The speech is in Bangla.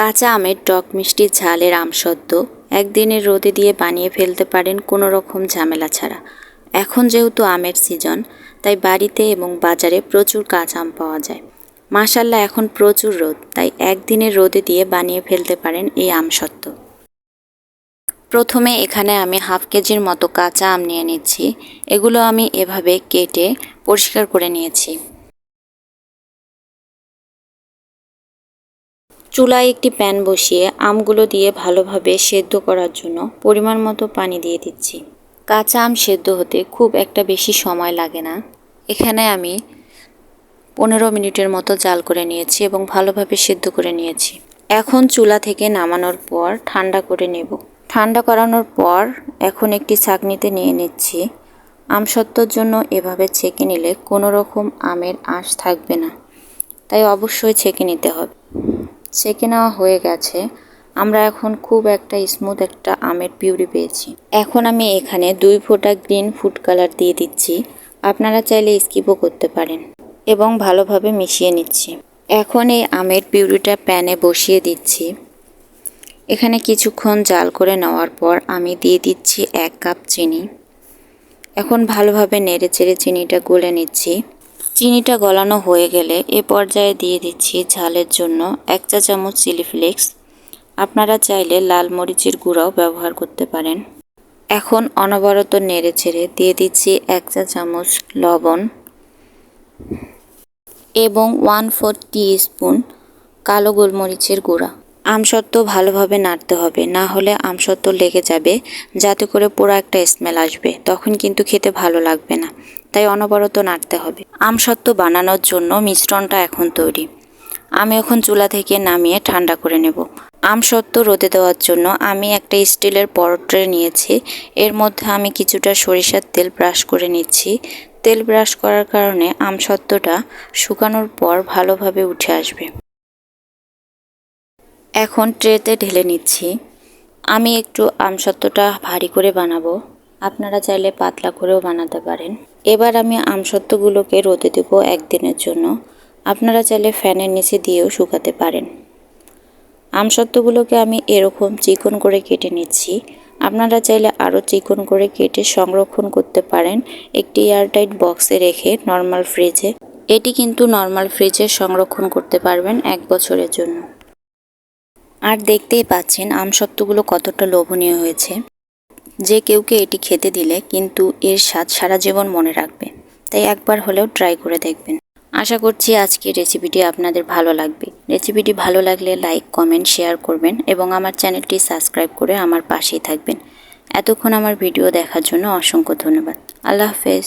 কাঁচা আমের টক, মিষ্টি ঝালের আমসত্ত্ব একদিনের রোদে দিয়ে বানিয়ে ফেলতে পারেন কোনো রকম ঝামেলা ছাড়া। এখন যেহেতু আমের সিজন, তাই বাড়িতে এবং বাজারে প্রচুর কাঁচা আম পাওয়া যায়। মাসাল্লাহ এখন প্রচুর রোদ, তাই একদিনের রোদে দিয়ে বানিয়ে ফেলতে পারেন এই আমসত্ত্ব প্রথমে এখানে আমি হাফ কেজির মতো কাঁচা আম নিয়ে নিচ্ছি। এগুলো আমি এভাবে কেটে পরিষ্কার করে নিয়েছি। চুলায় একটি প্যান বসিয়ে আমগুলো দিয়ে ভালোভাবে সেদ্ধ করার জন্য পরিমাণ মতো পানি দিয়ে দিচ্ছি। কাঁচা আম সেদ্ধ হতে খুব একটা বেশি সময় লাগে না। এখানে আমি পনেরো মিনিটের মতো জাল করে নিয়েছি এবং ভালোভাবে সেদ্ধ করে নিয়েছি। এখন চুলা থেকে নামানোর পর ঠান্ডা করে নেব। ঠান্ডা করানোর পর এখন একটি ছাঁকনিতে নিয়ে নিচ্ছি। আমসত্ত্বর জন্য এভাবে ছেঁকে নিলে কোনো রকম আমের আঁশ থাকবে না, তাই অবশ্যই ছেঁকে নিতে হবে। ছেঁকে নেওয়া হয়ে গেছে। আমরা এখন খুব একটা স্মুথ একটা আমের পিউরি পেয়েছি। এখন আমি এখানে দুই ফোঁটা গ্রিন ফুড কালার দিয়ে দিচ্ছি। আপনারা চাইলে স্কিপও করতে পারেন এবং ভালোভাবে মিশিয়ে নিচ্ছি। এখন এই আমের পিউরিটা প্যানে বসিয়ে দিচ্ছি। এখানে কিছুক্ষণ জাল করে নেওয়ার পর আমি দিয়ে দিচ্ছি এক কাপ চিনি। এখন ভালোভাবে নেড়ে চেড়ে চিনিটা গলে নিচ্ছি। চিনিটা গলানো হয়ে গেলে এ পর্যায়ে দিয়ে দিচ্ছি ঝালের জন্য এক চা চামচ চিলি ফ্লেক্স। আপনারা চাইলে লাল মরিচের গুঁড়াও ব্যবহার করতে পারেন। এখন অনবরত নেড়ে ছেড়ে দিয়ে দিচ্ছি এক চা চামচ লবণ এবং ওয়ান ফোর টি স্পুন কালো গোলমরিচের গুঁড়া। আমসত্ত্ব ভালোভাবে নাড়তে হবে, না হলে আমসত্ত্ব লেগে যাবে, যাতে করে পুরো একটা স্মেল আসবে, তখন কিন্তু খেতে ভালো লাগবে না। তাই অনবরত নাড়তে হবে। আমসত্ত্ব বানানোর জন্য মিশ্রণটা এখন তৈরি। আমি এখন চুলা থেকে নামিয়ে ঠান্ডা করে নেব। আমসত্ত্ব রোদে দেওয়ার জন্য আমি একটা স্টিলের পরট্রে নিয়েছি। এর মধ্যে আমি কিছুটা সরিষার তেল ব্রাশ করে নিচ্ছি। তেল ব্রাশ করার কারণে আমসত্ত্বটা শুকানোর পর ভালোভাবে উঠে আসবে। এখন ট্রেতে ঢেলে নিচ্ছি। আমি একটু আমসত্ত্বটা ভারী করে বানাবো। আপনারা চাইলে পাতলা করেও বানাতে পারেন। এবার আমি আমসত্ত্বগুলোকে রোদে দেবো একদিনের জন্য। আপনারা চাইলে ফ্যানের নিচে দিয়েও শুকাতে পারেন। আমসত্ত্বগুলোকে আমি এরকম চিকন করে কেটে নিচ্ছি। আপনারা চাইলে আরও চিকন করে কেটে সংরক্ষণ করতে পারেন একটি এয়ারটাইট বক্সে রেখে নর্মাল ফ্রিজে। এটি কিন্তু নর্মাল ফ্রিজে সংরক্ষণ করতে পারবেন এক বছরের জন্য। আর দেখতেই পাচ্ছেন আমসত্ত্বগুলো কতটা লোভনীয় হয়েছে। যে কেউকে এটি খেতে দিলে কিন্তু এর স্বাদ সারা জীবন মনে রাখবে। তাই একবার হলেও ট্রাই করে দেখবেন। আশা করছি আজকের রেসিপিটি আপনাদের ভালো লাগবে। রেসিপিটি ভালো লাগলে লাইক, কমেন্ট, শেয়ার করবেন এবং আমার চ্যানেলটি সাবস্ক্রাইব করে আমার পাশেই থাকবেন। এতক্ষণ আমার ভিডিও দেখার জন্য অসংখ্য ধন্যবাদ। আল্লাহ হাফেজ।